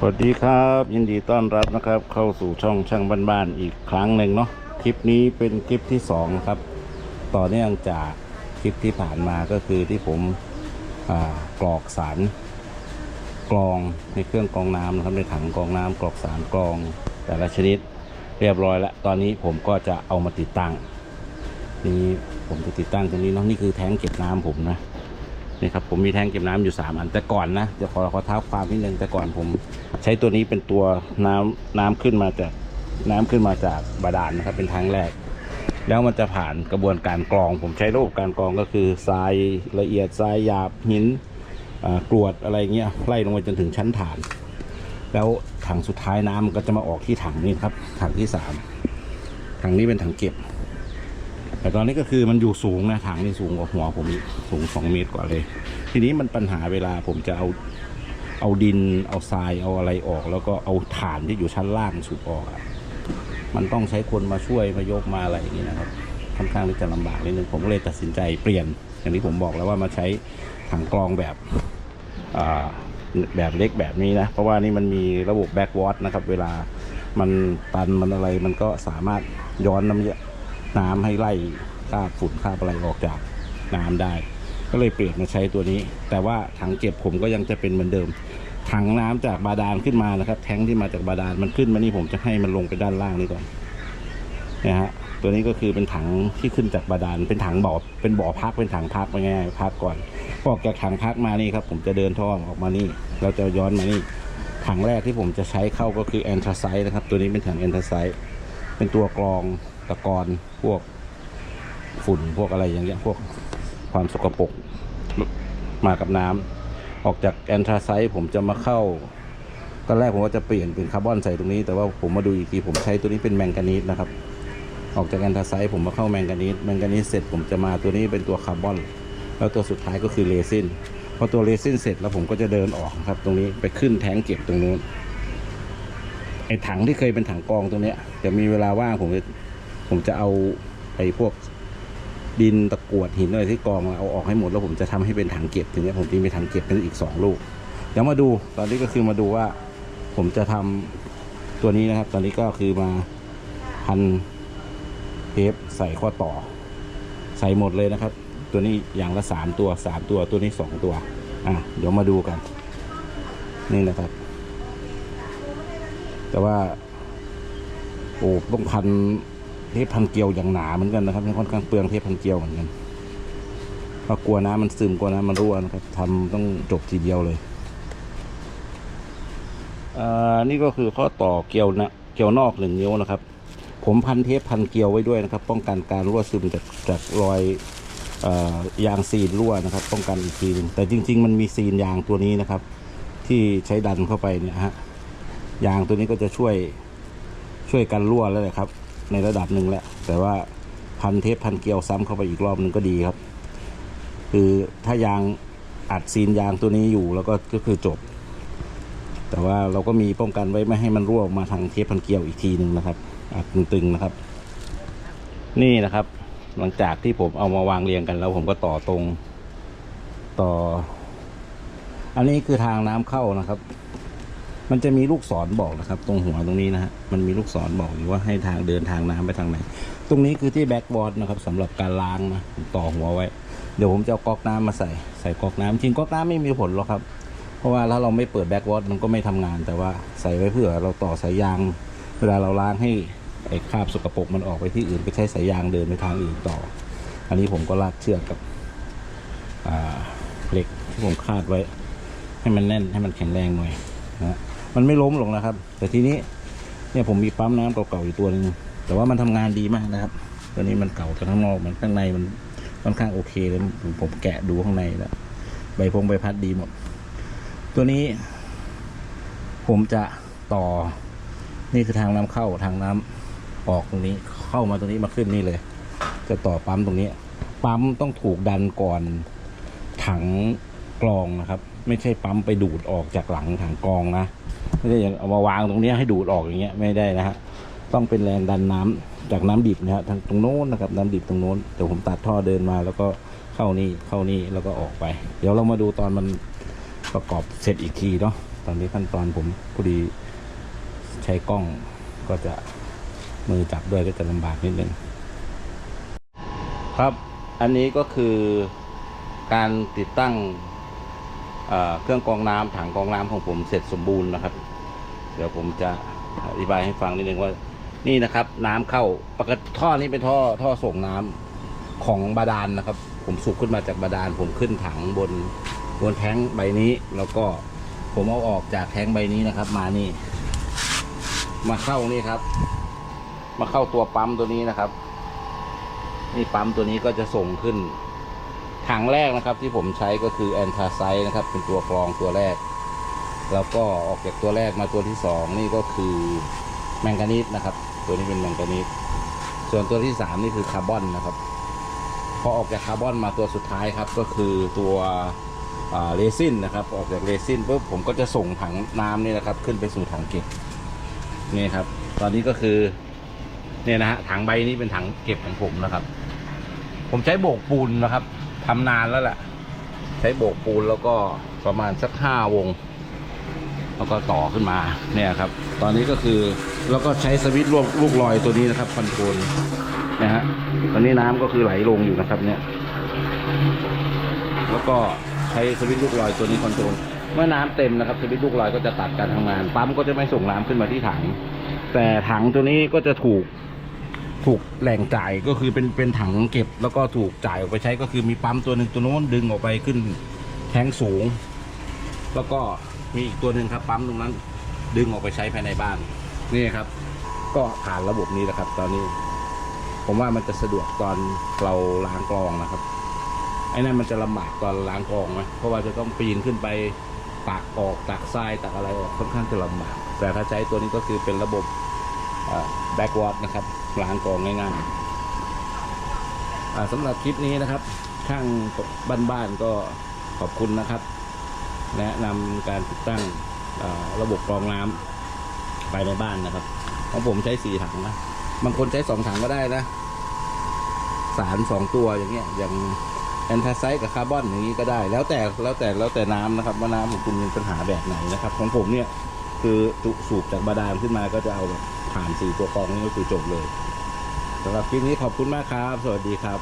สวัสดีครับ ยินดีต้อนรับนะครับ เข้าสู่ช่องช่างบ้านๆอีกครั้งหนึ่งเนาะคลิปนี้เป็นคลิปที่สองครับ ต่อเนื่องจากคลิปที่ผ่านมาก็คือที่ผมกรอกสารกรองในเครื่องกรองน้ำนะครับในถังกรองน้ำกรอกสารกรองแต่ละชนิด เรียบร้อยแล้ว ตอนนี้ผมก็จะเอามาติดตั้งนี่ผมจะติดตั้งตรงนี้เนาะนี่คือแท้งเก็บน้ำผมนะ นี่ครับผมมีแทงเก็บน้ำอยู่สามอันแต่ก่อนนะจะขอขอเท้าความนิดนึงแต่ก่อนผมใช้ตัวนี้เป็นตัวน้ำน้ำขึ้นมาจากน้ำขึ้นมาจากบาดาลนะครับเป็นทางแรก แล้วมันจะผ่านกระบวนการกรอง ผมใช้ระบบการกรองก็คือทรายละเอียดทรายหยาบหินกรวดอะไรเงี้ยไล่ลงไปจนถึงชั้นฐาน แล้วถังสุดท้ายน้ำมันก็จะมาออกที่ถังนี้ครับถังที่สามถังนี้เป็นถังเก็บ แต่ตอนนี้ก็คือมันอยู่สูงนะถังนี่สูงกว่าหัวผมอีกสูงสองเมตรกว่าเลย ทีนี้มันปัญหาเวลาผมจะเอาเอาดินเอาทรายเอาอะไรออก แล้วก็เอาฐานที่อยู่ชั้นล่างสูบออกอะมันต้องใช้คนมาช่วยมายกมาอะไรอย่างนี้นะครับค่อนข้างที่จะลำบากนิดนึงผมก็เลยตัดสินใจเปลี่ยน อย่างที่ผมบอกแล้วว่ามาใช้ถังกรองแบบแบบเล็กแบบนี้นะ เพราะว่านี่มันมีระบบแบ็กวอตนะครับ เวลามันตันมันอะไรมันก็สามารถย้อนน้ำเยอะ น้ำให้ไล่คราบฝุ่นคราบอะไรออกจากน้ำได้ ก็เลยเปลี่ยนมาใช้ตัวนี้ แต่ว่าถังเก็บผมก็ยังจะเป็นเหมือนเดิม ถังน้ำจากบาดาลขึ้นมานะครับ แท้งที่มาจากบาดาลมันขึ้นมานี่ผมจะให้มันลงไปด้านล่างนี่ก่อนนะฮะตัวนี้ก็คือเป็นถังที่ขึ้นจากบาดาลเป็นถังบ่อเป็นบ่อพักเป็นถังพักไปง่ายพักก่อนพอออกจากถังพักมานี่ครับ ผมจะเดินท่อออกมานี่ เราจะย้อนมานี่ถังแรกที่ผมจะใช้เข้าก็คือแอนทราไซต์นะครับ ตัวนี้เป็นถังแอนทราไซต์เป็นตัวกรอง ตะกอนพวกฝุ่นพวกอะไรอย่างเงี้ยพวกความสกปรกมากับน้ำออกจากแอนทราไซต์ผมจะมาเข้าตอนแรกผมก็จะเปลี่ยนเป็นคาร์บอนใส่ตรงนี้ แต่ว่าผมมาดูอีกทีผมใช้ตัวนี้เป็นแมงกานีสนะครับ ออกจากแอนทราไซต์ผมมาเข้าแมงกานีสแมงกานีสเสร็จผมจะมาตัวนี้เป็นตัวคาร์บอน แล้วตัวสุดท้ายก็คือเรซินพอตัวเรซินเสร็จแล้วผมก็จะเดินออกครับ ตรงนี้ไปขึ้นแทงเก็บตรงนู้นไอ้ถังที่เคยเป็นถังกองตรงเนี้ยจะมีเวลาว่างผมจะ ผมจะเอาไอ้พวกดินตะกรวดหินอะไรที่กองเอาออกให้หมดแล้วผมจะทำให้เป็นถังเก็บทีนี้ผมจะมีถังเก็บเป็นอีกสองลูกเดี๋ยวมาดูตอนนี้ก็คือมาดูว่า ผมจะทำตัวนี้นะครับ ตอนนี้ก็คือมาพันเทปใส่ข้อต่อ ใส่หมดเลยนะครับ ตัวนี้อย่างละสามตัวสามตัวตัวนี้สองตัว อะเดี๋ยวมาดูกัน นี่นะครับ แต่ว่า โอ้ต้องพัน เทปพันเกลียวอย่างหนาเหมือนกันนะครับค่อนข้างเปลืองเทปพันเกลียวเหมือนกันเพราะกลัวน้ำมันซึมกลัวน้ำมันรั่วนะครับทำต้องจบทีเดียวเลยอ่านี่ก็คือข้อต่อเกลียวนะเกลียวนอกหนึ่งนิ้วนะครับ ผมพันเทปพันเกลียวไว้ด้วยนะครับ ป้องกันการรั่วซึมจากจากรอยอ่อยางซีนรั่วนะครับ ป้องกันอีกทีหนึงแต่จริง ๆ มันมีซีนยางตัวนี้นะครับ ที่ใช้ดันเข้าไปเนี่ยฮะยางตัวนี้ก็จะช่วยช่วยกันรั่วแล้วแหละครับ ในระดับหนึ่งแหละแต่ว่าพันเทปพันเกลียวซ้ำเข้าไปอีกรอบหนึ่งก็ดีครับ คือถ้ายางอัดซีนยางตัวนี้อยู่แล้วก็ก็คือจบ แต่ว่าเราก็มีป้องกันไว้ไม่ให้มันรั่วออกมาทางเทปพันเกลียวอีกทีหนึ่งนะครับ อัดตึงๆนะครับ นี่นะครับ หลังจากที่ผมเอามาวางเรียงกันแล้ว ผมก็ต่อตรงต่อ อันนี้คือทางน้ำเข้านะครับ มันจะมีลูกศรบอกนะครับ ตรงหัวตรงนี้นะฮะมันมีลูกศรบอกอยู่ว่าให้ทางเดินทางน้ำไปทางไหน ตรงนี้คือที่แบ็กบอร์ดนะครับสำหรับการล้างนะต่อหัวไว้ เดี๋ยวผมจะเอาก๊อกน้ำมาใส่ใส่ก๊อกน้ำจริงก๊อกน้ำไม่มีผลหรอกครับ เพราะว่าถ้าเราไม่เปิดแบ็กบอร์ดมันก็ไม่ทำงาน แต่ว่าใส่ไว้เพื่อเราต่อสายยาง เวลาเราล้างให้ไอ้คราบสกปรกมันออกไปที่อื่นไปใช้สายยางเดินไปทางอื่นต่อ อันนี้ผมก็ลากเชือกกับเหล็กที่ผมคาดไว้ ให้มันแน่นให้มันแข็งแรงหน่อยนะ มันไม่ล้มหรอกนะครับ แต่ทีนี้เนี่ยผมมีปั๊มน้ำเก่าๆอยู่ตัวหนึงแต่ว่ามันทำงานดีมากนะครับ ตัวนี้มันเก่าแต่ข้างนอกมันข้างในมันค่อนข้างโอเคเลยผมผมแกะดูข้างในแล้วใบพงใบพัดดีหมด ตัวนี้ ผมจะต่อ นี่คือทางน้ำเข้าทางน้ำออกตรงนี้เข้ามาตรงนี้มาขึ้นนี่เลย จะต่อปั๊มตรงนี้ ปั๊มต้องถูกดันก่อนถังกรองนะครับ ไม่ใช่ปั๊มไปดูดออกจากหลังถังกรองนะ ไม่ได้อย่างเอามาวางตรงนี้ให้ดูดออกอย่างเงี้ยไม่ได้นะฮะต้องเป็นแรงดันน้ำจากน้ำดิบนะฮะทางตรงโน้นนะครับน้ำดิบตรงโน้นเดี๋ยวผมตัดท่อเดินมา แล้วก็เข้านี่เข้านี่แล้วก็ออกไป เดี๋ยวเรามาดูตอนมันประกอบเสร็จอีกทีเนาะตอนนี้ขั้นตอนผมพอดีใช้กล้องก็จะมือจับด้วยก็จะลำบากนิดนึงครับ อันนี้ก็คือการติดตั้ง เครื่องกรองน้ำถังกรองน้ำของผมเสร็จสมบูรณ์นะครับ เดี๋ยวผมจะอธิบายให้ฟังนิดนึงว่า นี่นะครับ น้ำเข้าปกติท่อนี้เป็นท่อท่อส่งน้ำของบาดาลนะครับ ผมสูบขึ้นมาจากบาดาล ผมขึ้นถังบนบนแท้งใบนี้ แล้วก็ผมเอาออกจากแท้งใบนี้นะครับ มานี่ มาเข้านี่ครับ มาเข้าตัวปั๊มตัวนี้นะครับนี่ปั๊มตัวนี้ก็จะส่งขึ้น ถังแรกนะครับที่ผมใช้ก็คือแอนทาไซนะครับ เป็นตัวกรองตัวแรก แล้วก็ออกจากตัวแรกมาตัวที่สองนี่ก็คือแมงกานีสนะครับ ตัวนี้เป็นแมงกานีสส่วนตัวที่สามนี่คือคาร์บอนนะครับพอออกจากคาร์บอนมาตัวสุดท้ายครับ ก็คือตัวอ่าเรซินนะครับ ออกจากเรซินปุ๊บผมก็จะส่งถังน้ำนี่นะครับ ขึ้นไปสู่ถังเก็บนี่ครับ ตอนนี้ก็คือเนี่ยนะฮะถังใบนี้เป็นถังเก็บของผมนะครับ ผมใช้โบกปูนนะครับ ทำนานแล้วแหละใช้โบกปูนแล้วก็ประมาณสักห้าวง แล้วก็ต่อขึ้นมาเนี่ยครับ ตอนนี้ก็คือแล้วก็ใช้สวิตช์ลูกลูกลอยตัวนี้นะครับคอนโทรลนะฮะตอนนี้น้ำก็คือไหลลงอยู่นะครับ เนี่ย แล้วก็ใช้สวิตช์ลูกลอยตัวนี้คอนโทรลเมื่อน้ำเต็มนะครับสวิตช์ลูกลอยก็จะตัดการทำงานปั๊มก็จะไม่ส่งน้ำขึ้นมาที่ถัง แต่ถังตัวนี้ก็จะถูก ถูกแหล่งจ่ายก็คือเป็นเป็นถังเก็บ แล้วก็ถูกจ่ายออกไปใช้ก็คือมีปั๊มตัวหนึ่งตัวโน้นดึงออกไปขึ้นแทงสูง แล้วก็มีอีกตัวหนึ่งครับปั๊มตรงนั้น ดึงออกไปใช้ภายในบ้านนี่ครับ ก็ผ่านระบบนี้แหละครับ ตอนนี้ ผมว่ามันจะสะดวกตอนเราล้างกรองนะครับไอ้นั่นมันจะลำบากตอนล้างกรองไหมเพราะว่าจะต้องปีนขึ้นไปตักออกตักทรายตักอะไรออกค่อนข้างจะลำบากแต่ถ้าใช้ตัวนี้ก็คือเป็นระบบแบ็กวอตนะครับ ล้างกรองง่ายๆสำหรับคลิปนี้นะครับ ช่างบ้านๆก็ขอบคุณนะครับ แนะนำการติดตั้งระบบกรองน้ำภายในบ้านนะครับของผมใช้สี่ถังนะบางคนใช้สองถังก็ได้นะ สารสองตัวอย่างเงี้ย อย่างแอนทาไซด์กับคาร์บอนอย่างนี้ก็ได้ แล้วแต่แล้วแต่แล้วแต่น้ำนะครับ ว่าน้ำของคุณมีปัญหาแบบไหนนะครับ ของผมเนี่ย คือจุสูบจากบาดาลขึ้นมาก็จะเอาแบบ ผ่านสี่ตัวกรองนี่ก็คือจบเลยสำหรับคลิปนี้ขอบคุณมากครับ สวัสดีครับ